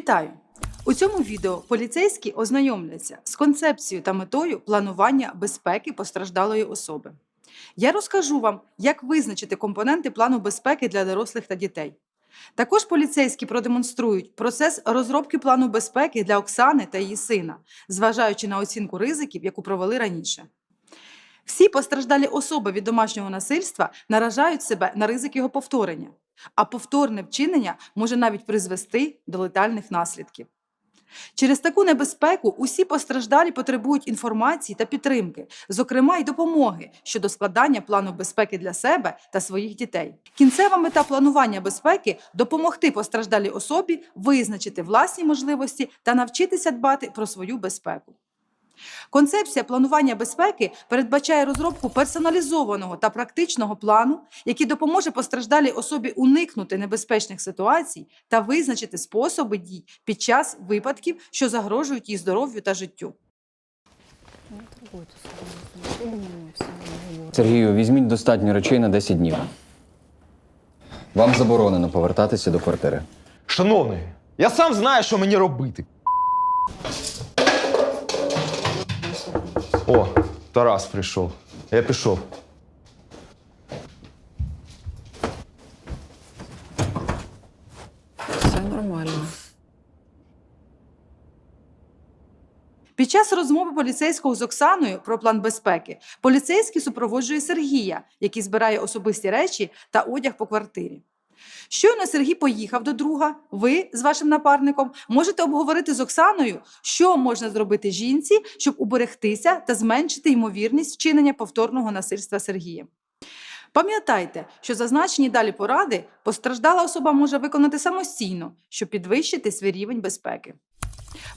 Вітаю! У цьому відео поліцейські ознайомляться з концепцією та метою планування безпеки постраждалої особи. Я розкажу вам, як визначити компоненти плану безпеки для дорослих та дітей. Також поліцейські продемонструють процес розробки плану безпеки для Оксани та її сина, зважаючи на оцінку ризиків, яку провели раніше. Всі постраждалі особи від домашнього насильства наражають себе на ризик його повторення, а повторне вчинення може навіть призвести до летальних наслідків. Через таку небезпеку усі постраждалі потребують інформації та підтримки, зокрема й допомоги щодо складання плану безпеки для себе та своїх дітей. Кінцева мета планування безпеки допомогти постраждалій особі визначити власні можливості та навчитися дбати про свою безпеку. Концепція планування безпеки передбачає розробку персоналізованого та практичного плану, який допоможе постраждалій особі уникнути небезпечних ситуацій та визначити способи дій під час випадків, що загрожують її здоров'ю та життю. Сергію, візьміть достатньо речей на 10 днів. Вам заборонено повертатися до квартири. Шановний, я сам знаю, що мені робити. О, Тарас прийшов. Я пішов. Все нормально. Під час розмови поліцейського з Оксаною про план безпеки поліцейський супроводжує Сергія, який збирає особисті речі та одяг по квартирі. Щойно Сергій поїхав до друга, ви з вашим напарником можете обговорити з Оксаною, що можна зробити жінці, щоб уберегтися та зменшити ймовірність вчинення повторного насильства Сергієм. Пам'ятайте, що зазначені далі поради постраждала особа може виконати самостійно, щоб підвищити свій рівень безпеки.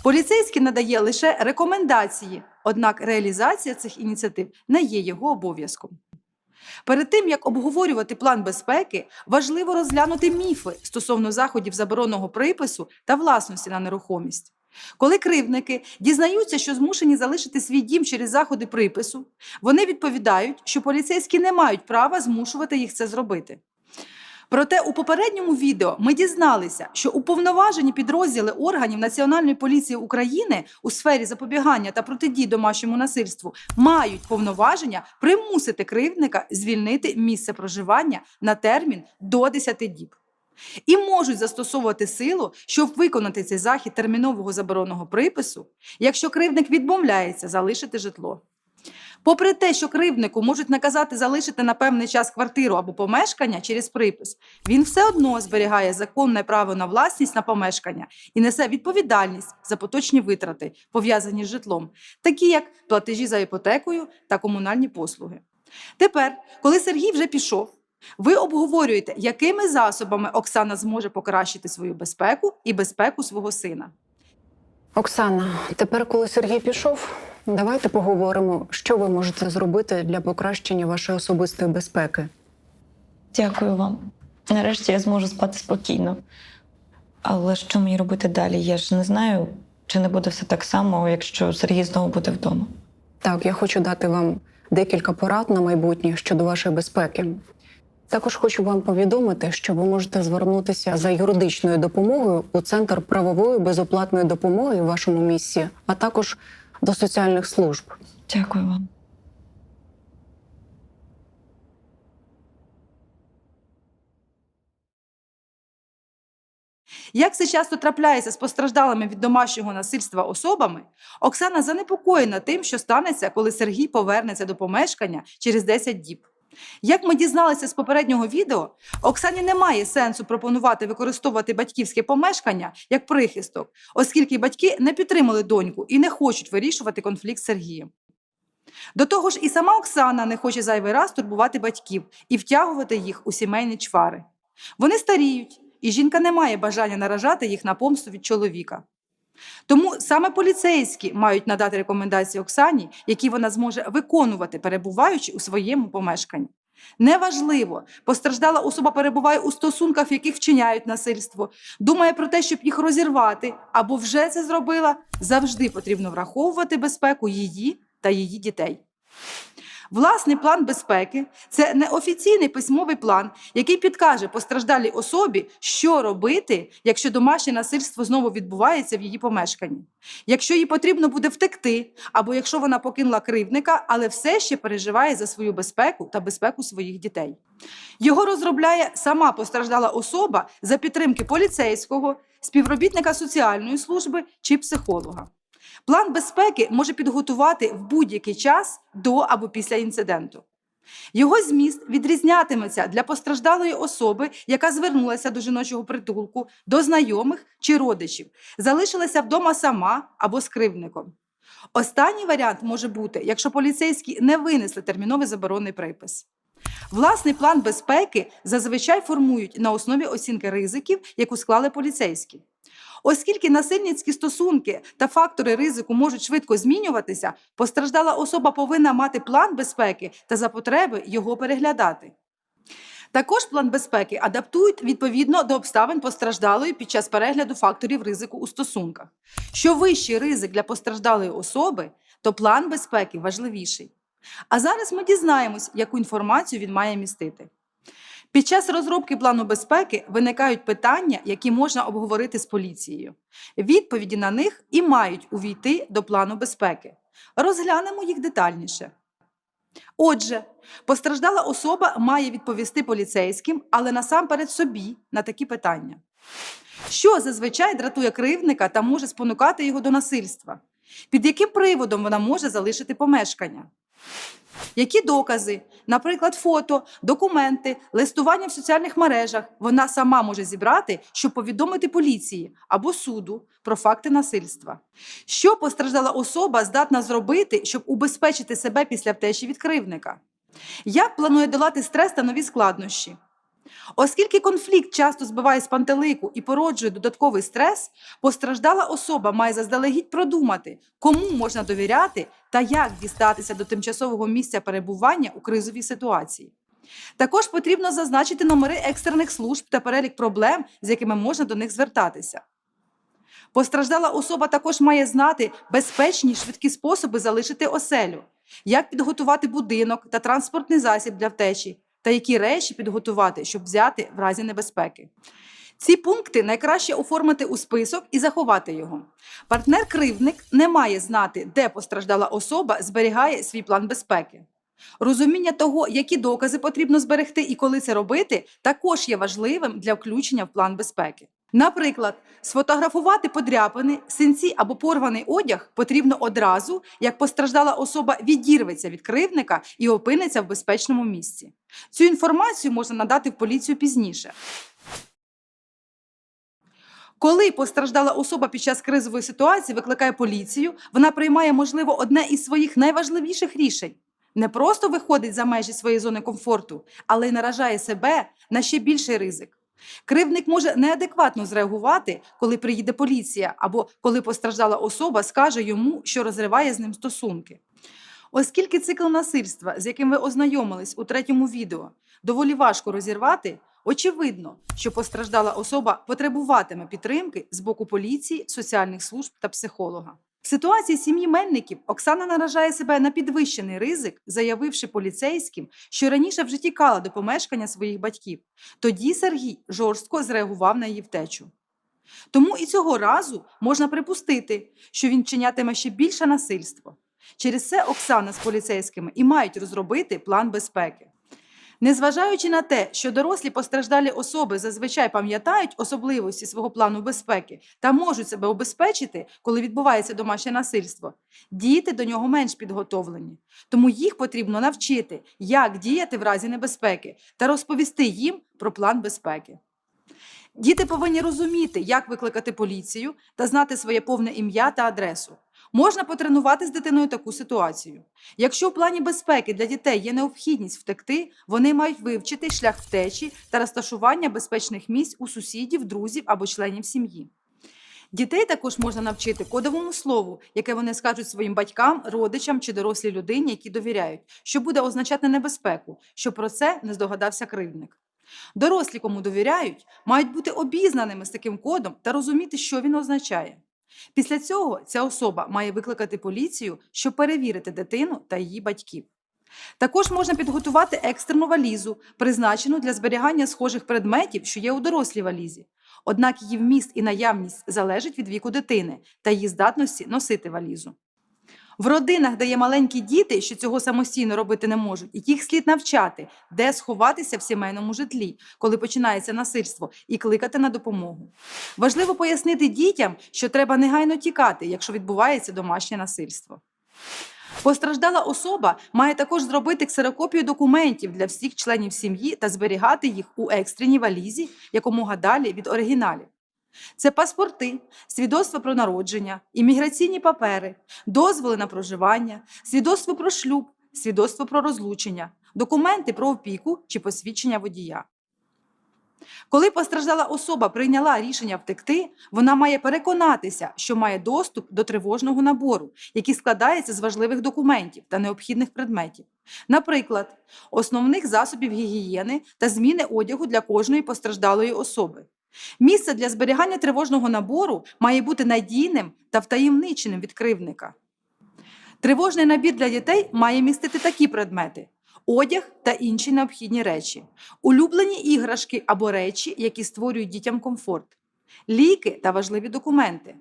Поліцейський надає лише рекомендації, однак реалізація цих ініціатив не є його обов'язком. Перед тим як обговорювати план безпеки, важливо розглянути міфи стосовно заходів заборонного припису та власності на нерухомість. Коли кривдники дізнаються, що змушені залишити свій дім через заходи припису, вони відповідають, що поліцейські не мають права змушувати їх це зробити. Проте у попередньому відео ми дізналися, що уповноважені підрозділи органів Національної поліції України у сфері запобігання та протидії домашньому насильству мають повноваження примусити кривдника звільнити місце проживання на термін до 10 діб. І можуть застосовувати силу, щоб виконати цей захід термінового заборонного припису, якщо кривдник відмовляється залишити житло. Попри те, що кривднику можуть наказати залишити на певний час квартиру або помешкання через припис, він все одно зберігає законне право на власність на помешкання і несе відповідальність за поточні витрати, пов'язані з житлом, такі як платежі за іпотекою та комунальні послуги. Тепер, коли Сергій вже пішов, ви обговорюєте, якими засобами Оксана зможе покращити свою безпеку і безпеку свого сина. Оксана, тепер, коли Сергій пішов, давайте поговоримо, що ви можете зробити для покращення вашої особистої безпеки. Дякую вам. Нарешті я зможу спати спокійно. Але що мені робити далі? Я ж не знаю, чи не буде все так само, якщо Сергій знову буде вдома. Так, я хочу дати вам декілька порад на майбутнє щодо вашої безпеки. Також хочу вам повідомити, що ви можете звернутися за юридичною допомогою у центр правової безоплатної допомоги в вашому місці, а також до соціальних служб. Дякую вам. Як це часто трапляється з постраждалими від домашнього насильства особами, Оксана занепокоєна тим, що станеться, коли Сергій повернеться до помешкання через 10 діб. Як ми дізналися з попереднього відео, Оксані немає сенсу пропонувати використовувати батьківське помешкання як прихисток, оскільки батьки не підтримали доньку і не хочуть вирішувати конфлікт з Сергієм. До того ж, і сама Оксана не хоче зайвий раз турбувати батьків і втягувати їх у сімейні чвари. Вони старіють, і жінка не має бажання наражати їх на помсту від чоловіка. Тому саме поліцейські мають надати рекомендації Оксані, які вона зможе виконувати, перебуваючи у своєму помешканні. Неважливо, постраждала особа перебуває у стосунках, в яких вчиняють насильство, думає про те, щоб їх розірвати, або вже це зробила. Завжди потрібно враховувати безпеку її та її дітей. Власний план безпеки це неофіційний письмовий план, який підкаже постраждалій особі, що робити, якщо домашнє насильство знову відбувається в її помешканні. Якщо їй потрібно буде втекти, або якщо вона покинула кривдника, але все ще переживає за свою безпеку та безпеку своїх дітей. Його розробляє сама постраждала особа за підтримки поліцейського, співробітника соціальної служби чи психолога. План безпеки може підготувати в будь-який час до або після інциденту. Його зміст відрізнятиметься для постраждалої особи, яка звернулася до жіночого притулку, до знайомих чи родичів, залишилася вдома сама або з кривдником. Останній варіант може бути, якщо поліцейські не винесли терміновий заборонний припис. Власний план безпеки зазвичай формують на основі оцінки ризиків, яку склали поліцейські. Оскільки насильницькі стосунки та фактори ризику можуть швидко змінюватися, постраждала особа повинна мати план безпеки та за потреби його переглядати. Також план безпеки адаптують відповідно до обставин постраждалої під час перегляду факторів ризику у стосунках. Що вищий ризик для постраждалої особи, то план безпеки важливіший. А зараз ми дізнаємось, яку інформацію він має містити. Під час розробки плану безпеки виникають питання, які можна обговорити з поліцією. Відповіді на них і мають увійти до плану безпеки. Розглянемо їх детальніше. Отже, постраждала особа має відповісти поліцейським, але насамперед собі на такі питання. Що зазвичай дратує кривдника та може спонукати його до насильства? Під яким приводом вона може залишити помешкання? Які докази, наприклад, фото, документи, листування в соціальних мережах вона сама може зібрати, щоб повідомити поліції або суду про факти насильства? Що постраждала особа здатна зробити, щоб убезпечити себе після втечі від кривдника? Як планує долати стрес та нові складнощі? Оскільки конфлікт часто збиває з пантелику і породжує додатковий стрес, постраждала особа має заздалегідь продумати, кому можна довіряти та як дістатися до тимчасового місця перебування у кризовій ситуації. Також потрібно зазначити номери екстрених служб та перелік проблем, з якими можна до них звертатися. Постраждала особа також має знати безпечні швидкі способи залишити оселю, як підготувати будинок та транспортний засіб для втечі, та які речі підготувати, щоб взяти в разі небезпеки. Ці пункти найкраще оформити у список і заховати його. Партнер-кривдник не має знати, де постраждала особа зберігає свій план безпеки. Розуміння того, які докази потрібно зберегти і коли це робити, також є важливим для включення в план безпеки. Наприклад, сфотографувати подряпини, синці або порваний одяг потрібно одразу, як постраждала особа відірветься від кривдника і опиниться в безпечному місці. Цю інформацію можна надати в поліцію пізніше. Коли постраждала особа під час кризової ситуації викликає поліцію, вона приймає, можливо, одне із своїх найважливіших рішень. Не просто виходить за межі своєї зони комфорту, але й наражає себе на ще більший ризик. Кривдник може неадекватно зреагувати, коли приїде поліція, або коли постраждала особа скаже йому, що розриває з ним стосунки. Оскільки цикл насильства, з яким ви ознайомились у третьому відео, доволі важко розірвати, очевидно, що постраждала особа потребуватиме підтримки з боку поліції, соціальних служб та психолога. В ситуації сім'ї Мельників Оксана наражає себе на підвищений ризик, заявивши поліцейським, що раніше вже тікала до помешкання своїх батьків. Тоді Сергій жорстко зреагував на її втечу. Тому і цього разу можна припустити, що він вчинятиме ще більше насильство. Через це Оксана з поліцейськими і мають розробити план безпеки. Незважаючи на те, що дорослі постраждалі особи зазвичай пам'ятають особливості свого плану безпеки та можуть себе обезпечити, коли відбувається домашнє насильство, діти до нього менш підготовлені. Тому їх потрібно навчити, як діяти в разі небезпеки та розповісти їм про план безпеки. Діти повинні розуміти, як викликати поліцію та знати своє повне ім'я та адресу. Можна потренувати з дитиною таку ситуацію. Якщо в плані безпеки для дітей є необхідність втекти, вони мають вивчити шлях втечі та розташування безпечних місць у сусідів, друзів або членів сім'ї. Дітей також можна навчити кодовому слову, яке вони скажуть своїм батькам, родичам чи дорослій людині, які довіряють, що буде означати небезпеку, що про це не здогадався кривдник. Дорослі, кому довіряють, мають бути обізнаними з таким кодом та розуміти, що він означає. Після цього ця особа має викликати поліцію, щоб перевірити дитину та її батьків. Також можна підготувати екстрену валізу, призначену для зберігання схожих предметів, що є у дорослій валізі. Однак її вміст і наявність залежить від віку дитини та її здатності носити валізу. В родинах, де є маленькі діти, що цього самостійно робити не можуть, їх слід навчати, де сховатися в сімейному житлі, коли починається насильство, і кликати на допомогу. Важливо пояснити дітям, що треба негайно тікати, якщо відбувається домашнє насильство. Постраждала особа має також зробити ксерокопію документів для всіх членів сім'ї та зберігати їх у екстреній валізі якомога далі від оригіналів. Це паспорти, свідоцтво про народження, імміграційні папери, дозволи на проживання, свідоцтво про шлюб, свідоцтво про розлучення, документи про опіку чи посвідчення водія. Коли постраждала особа прийняла рішення втекти, вона має переконатися, що має доступ до тривожного набору, який складається з важливих документів та необхідних предметів. Наприклад, основних засобів гігієни та зміни одягу для кожної постраждалої особи. Місце для зберігання тривожного набору має бути надійним та втаємниченим від кривдника. Тривожний набір для дітей має містити такі предмети: одяг та інші необхідні речі, улюблені іграшки або речі, які створюють дітям комфорт, ліки та важливі документи,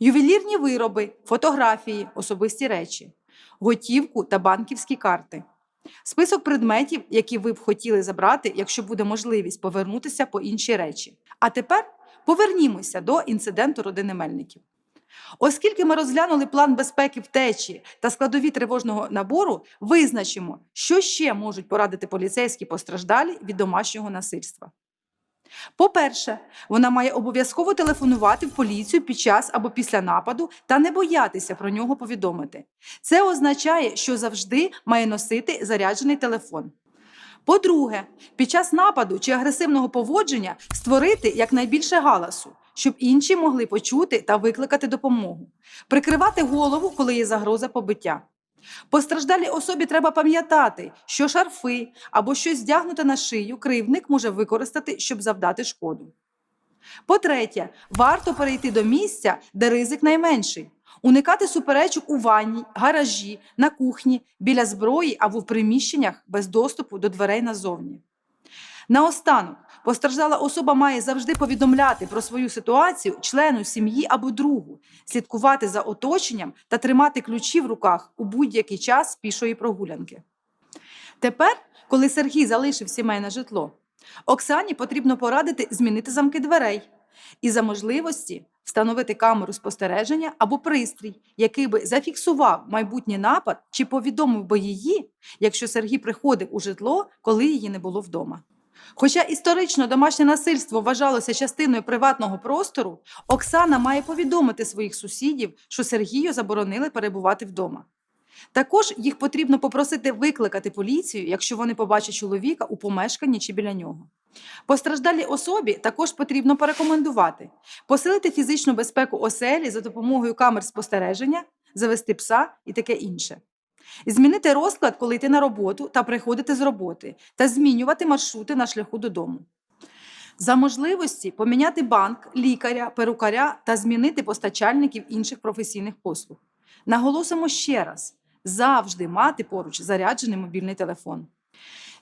ювелірні вироби, фотографії, особисті речі, готівку та банківські карти. Список предметів, які ви б хотіли забрати, якщо буде можливість повернутися по інші речі. А тепер повернімося до інциденту родини Мельників. Оскільки ми розглянули план безпеки втечі та складові тривожного набору, визначимо, що ще можуть порадити поліцейські постраждалі від домашнього насильства. По-перше, вона має обов'язково телефонувати в поліцію під час або після нападу та не боятися про нього повідомити. Це означає, що завжди має носити заряджений телефон. По-друге, під час нападу чи агресивного поводження створити якнайбільше галасу, щоб інші могли почути та викликати допомогу, прикривати голову, коли є загроза побиття. Постраждалій особі треба пам'ятати, що шарфи або щось здягнуте на шию кривдник може використати, щоб завдати шкоду. По-третє, варто перейти до місця, де ризик найменший. Уникати суперечок у ванні, гаражі, на кухні, біля зброї або в приміщеннях без доступу до дверей назовні. Наостанок, постраждала особа має завжди повідомляти про свою ситуацію члену сім'ї або другу, слідкувати за оточенням та тримати ключі в руках у будь-який час пішої прогулянки. Тепер, коли Сергій залишив сімейне житло, Оксані потрібно порадити змінити замки дверей і за можливості встановити камеру спостереження або пристрій, який би зафіксував майбутній напад чи повідомив би її, якщо Сергій приходив у житло, коли її не було вдома. Хоча історично домашнє насильство вважалося частиною приватного простору, Оксана має повідомити своїх сусідів, що Сергію заборонили перебувати вдома. Також їх потрібно попросити викликати поліцію, якщо вони побачать чоловіка у помешканні чи біля нього. Постраждалій особі також потрібно порекомендувати посилити фізичну безпеку оселі за допомогою камер спостереження, завести пса і таке інше. Змінити розклад, коли йти на роботу та приходити з роботи, та змінювати маршрути на шляху додому. За можливості поміняти банк, лікаря, перукаря та змінити постачальників інших професійних послуг. Наголосимо ще раз: завжди мати поруч заряджений мобільний телефон.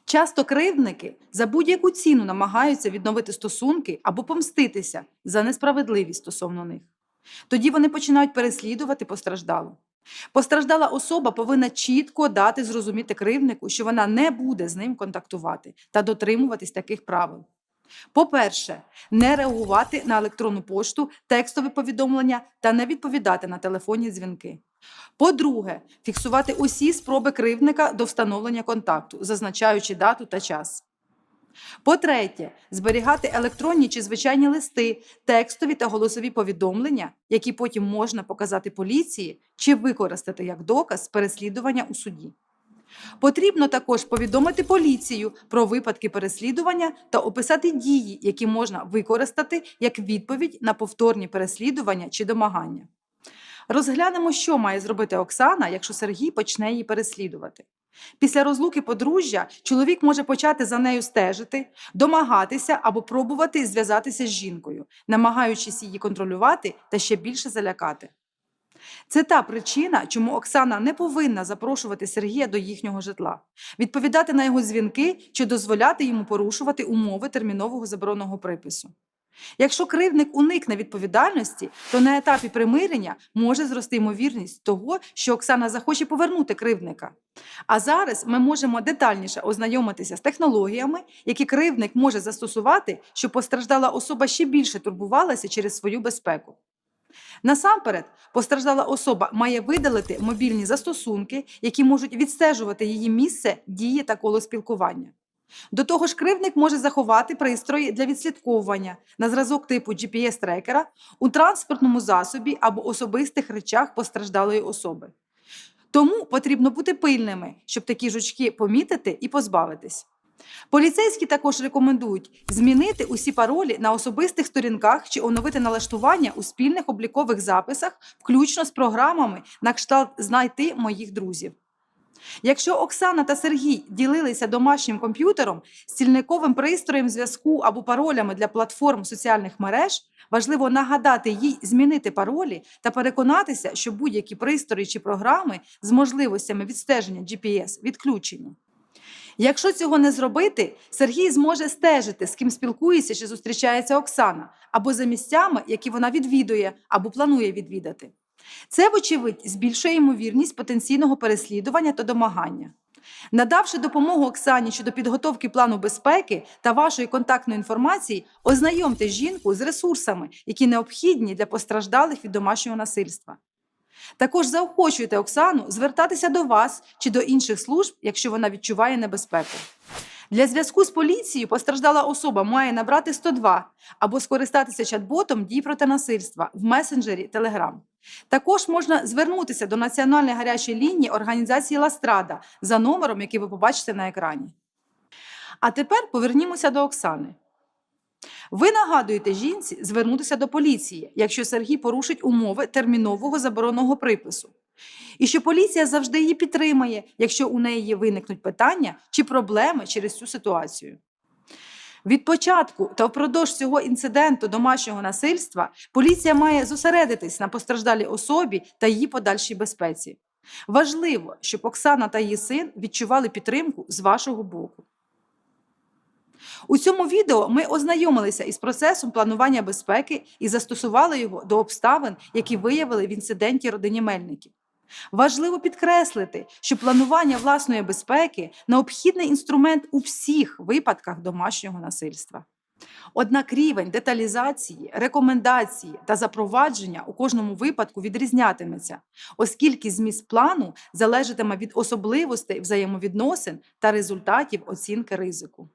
Часто кривдники за будь-яку ціну намагаються відновити стосунки або помститися за несправедливість стосовно них. Тоді вони починають переслідувати постраждалу. Постраждала особа повинна чітко дати зрозуміти кривднику, що вона не буде з ним контактувати та дотримуватись таких правил. По-перше, не реагувати на електронну пошту, текстові повідомлення та не відповідати на телефонні дзвінки. По-друге, фіксувати усі спроби кривдника до встановлення контакту, зазначаючи дату та час. По-третє, зберігати електронні чи звичайні листи, текстові та голосові повідомлення, які потім можна показати поліції чи використати як доказ переслідування у суді. Потрібно також повідомити поліцію про випадки переслідування та описати дії, які можна використати як відповідь на повторні переслідування чи домагання. Розглянемо, що має зробити Оксана, якщо Сергій почне її переслідувати. Після розлуки подружжя чоловік може почати за нею стежити, домагатися або пробувати зв'язатися з жінкою, намагаючись її контролювати та ще більше залякати. Це та причина, чому Оксана не повинна запрошувати Сергія до їхнього житла, відповідати на його дзвінки чи дозволяти йому порушувати умови термінового заборонного припису. Якщо кривдник уникне відповідальності, то на етапі примирення може зрости ймовірність того, що Оксана захоче повернути кривдника. А зараз ми можемо детальніше ознайомитися з технологіями, які кривдник може застосувати, щоб постраждала особа ще більше турбувалася через свою безпеку. Насамперед, постраждала особа має видалити мобільні застосунки, які можуть відстежувати її місце, дії та коло спілкування. До того ж, кривдник може заховати пристрої для відслідковування на зразок типу GPS-трекера у транспортному засобі або особистих речах постраждалої особи. Тому потрібно бути пильними, щоб такі жучки помітити і позбавитись. Поліцейські також рекомендують змінити усі паролі на особистих сторінках чи оновити налаштування у спільних облікових записах, включно з програмами на кшталт знайти моїх друзів. Якщо Оксана та Сергій ділилися домашнім комп'ютером, стільниковим пристроєм зв'язку або паролями для платформ соціальних мереж, важливо нагадати їй змінити паролі та переконатися, що будь-які пристрої чи програми з можливостями відстеження GPS відключені. Якщо цього не зробити, Сергій зможе стежити, з ким спілкується чи зустрічається Оксана, або за місцями, які вона відвідує або планує відвідати. Це, вочевидь, збільшує ймовірність потенційного переслідування та домагання. Надавши допомогу Оксані щодо підготовки плану безпеки та вашої контактної інформації, ознайомте жінку з ресурсами, які необхідні для постраждалих від домашнього насильства. Також заохочуйте Оксану звертатися до вас чи до інших служб, якщо вона відчуває небезпеку. Для зв'язку з поліцією постраждала особа має набрати 102 або скористатися чат-ботом дій проти насильства в месенджері Telegram. Також можна звернутися до Національної гарячої лінії організації Ластрада за номером, який ви побачите на екрані. А тепер повернімося до Оксани. Ви нагадуєте жінці звернутися до поліції, якщо Сергій порушить умови термінового заборонного припису. І що поліція завжди її підтримає, якщо у неї виникнуть питання чи проблеми через цю ситуацію. Від початку та впродовж цього інциденту домашнього насильства поліція має зосередитись на постраждалій особі та її подальшій безпеці. Важливо, щоб Оксана та її син відчували підтримку з вашого боку. У цьому відео ми ознайомилися із процесом планування безпеки і застосували його до обставин, які виявили в інциденті родині Мельників. Важливо підкреслити, що планування власної безпеки необхідний інструмент у всіх випадках домашнього насильства. Однак рівень деталізації, рекомендації та запровадження у кожному випадку відрізнятиметься, оскільки зміст плану залежатиме від особливостей взаємовідносин та результатів оцінки ризику.